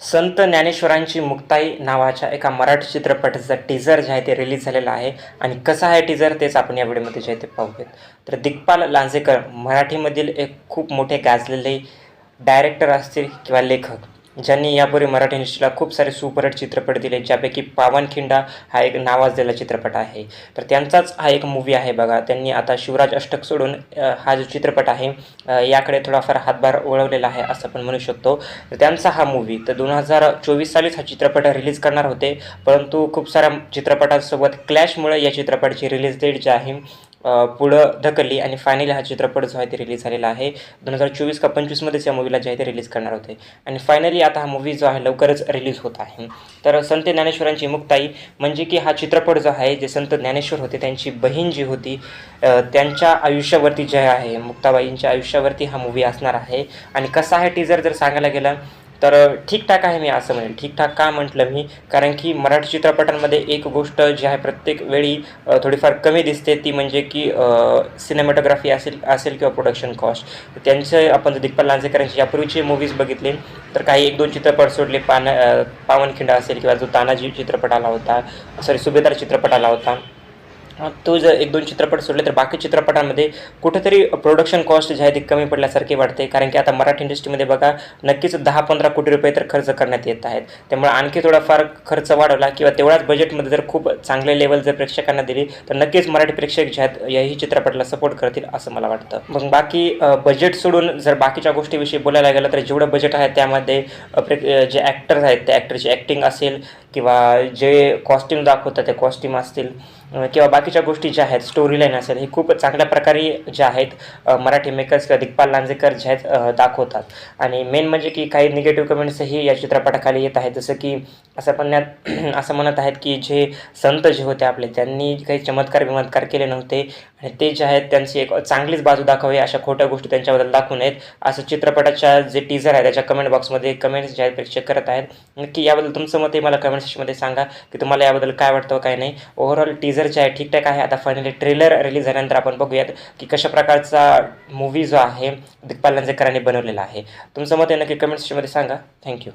संत ज्ञानेश्वरांची मुक्ताई नावाच्या एका मराठी चित्रपटाचा टीझर जे आहे ते रिलीज झालेला आहे. आणि कसा आहे टीझर तेच आपण या व्हिडिओमध्ये जे आहे ते पाहूयात. तर दिग्पाल लांजेकर मराठीमधील एक खूप मोठे गाजलेले डायरेक्टर असतील किंवा लेखक. ज्यांनी यापूर्वी मराठी इंडस्ट्रीला खूप सारे सुपरहिट चित्रपट दिले ज्यापैकी पावनखिंडा हा एक नावाजलेला चित्रपट आहे. तर त्यांचाच हा एक मूवी आहे बघा. त्यांनी आता शिवराज अष्टक सोडून हा जो चित्रपट आहे याकडे थोडाफार हातभार ओळवलेला आहे असं आपण म्हणू शकतो. तर त्यांचा हा मूवी तर दोन हजार चोवीस सालीच हा चित्रपट रिलीज करणार होते. परंतु खूप साऱ्या चित्रपटांसोबत क्लॅशमुळे या चित्रपटाची रिलीज डेट जी आहे पुढं ढकलली आणि फायनली हा चित्रपट जो आहे ते रिलीज झालेला आहे. दोन हजार चोवीस का पंचवीसमध्येच या मूवीला जे आहे ते रिलीज करणार होते. आणि फायनली आता हा मूवी जो आहे लवकरच रिलीज होत आहे. तर संत ज्ञानेश्वरांची मुक्ताई म्हणजे की हा चित्रपट जो आहे जे संत ज्ञानेश्वर होते त्यांची बहीण जी होती त्यांच्या आयुष्यावरती जे आहे मुक्ताबाईंच्या आयुष्यावरती हा मूवी असणार आहे. आणि कसा आहे टीजर जर सांगायला गेलं तर ठीकठाक आहे मी असं म्हणेल ठीकठाक का म्हटलं मी? कारण की मराठी चित्रपटांमध्ये एक गोष्ट जी आहे प्रत्येक वेळी थोडीफार कमी दिसते ती म्हणजे की सिनेमॅटोग्राफी असेल असेल किंवा प्रोडक्शन कॉस्ट त्यांचे आपण जर दिग्पाल लांजेकरांची यापूर्वीचे मूवीज बघितले तर काही एक दोन चित्रपट सोडले. पान पावनखिंड असेल किंवा जो तानाजी चित्रपट आला होता सॉरी सुभेदार चित्रपट आला होता. तो जर एक दोन चित्रपट सोडले तर बाकी चित्रपटांमध्ये कुठेतरी प्रोडक्शन कॉस्ट जे आहे ती कमी पडल्यासारखे वाटते. कारण की आता मराठी इंडस्ट्रीमध्ये बघा नक्कीच दहा पंधरा कोटी रुपये तर खर्च करण्यात येत आहेत. त्यामुळे आणखी थोडाफार खर्च वाढवला किंवा तेवढ्याच बजेटमध्ये जर खूप चांगले लेवल जर प्रेक्षकांना दिली तर नक्कीच मराठी प्रेक्षक जे आहेत याही चित्रपटाला सपोर्ट करतील असं मला वाटतं. मग बाकी बजेट सोडून जर बाकीच्या गोष्टीविषयी बोलायला गेलं तर जेवढं बजेट आहे त्यामध्ये प्रे जे ॲक्टर्स आहेत त्या ॲक्टरची ॲक्टिंग असेल किंवा जे कॉस्ट्यूम दाखवतात ते कॉस्ट्यूम असतील किंवा बाकीच्या गोष्टी ज्या आहेत स्टोरी लाईन असेल हे खूप चांगल्या प्रकारे ज्या आहेत मराठी मेकर्स किंवा दिग्पाल लांजेकर जे आहेत दाखवतात. आणि मेन म्हणजे की काही निगेटिव्ह कमेंट्सही या चित्रपटाखाली येत आहेत. जसं की असं म्हणण्यात असं म्हणत आहेत की जे संत जे होते आपले त्यांनी काही चमत्कार विमत्कार केले नव्हते. आणि ते जे आहेत त्यांची एक चांगलीच बाजू दाखवावी अशा खोट्या गोष्टी त्यांच्याबद्दल दाखवू नयेत. असं चित्रपटाच्या जे टीझर आहे त्याच्या कमेंट बॉक्समध्ये कमेंट्स जे आहेत प्रेक्षक करत आहेत. नक्की याबद्दल तुमचं मत मला कमेंट सेक्शनमध्ये सांगा की तुम्हाला याबद्दल काय वाटतं काय नाही. ओव्हरऑल टीझर जे आहे ठीकठाक आहे. आता फायनली ट्रेलर रिलीज झाल्यानंतर आपण बघूयात की कशा प्रकारचा मूवी जो आहे दिग्पाल लंजेकरांनी बनवलेला आहे. तुमचं मत आहे नक्की कमेंट सेक्शनमध्ये सांगा. थँक्यू